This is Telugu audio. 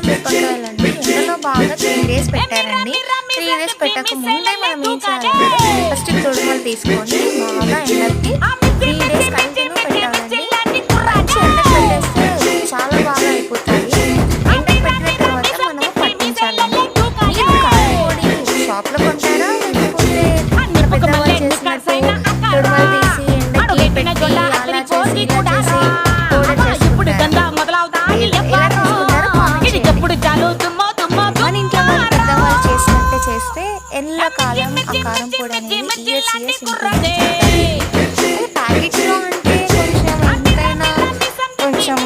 ఇందులో బాగా త్రీ డేస్ పెట్టారండి. త్రీ డేస్ పెట్టక ముందే మనం ఏం చేయాలంటే ఫస్ట్ తొడుమలు తీసుకొని బాగా ఎండకి త్రీ డేస్ కంటిన్యూ పెట్టాలండి పెట్టేస్తే చాలా బాగా అయిపోతాయి. ఎండ పెట్టిన తర్వాత మనం పట్టించాలండి ఇది కాయపొడి షాప్లో కొంటారా? లేకపోతే పెద్దవాళ్ళు చేసినట్టు ఆ కారం పొడి అనేది ఇయర్స్ ఇయర్స్ కొంచెం ఎంతైనా కొంచెం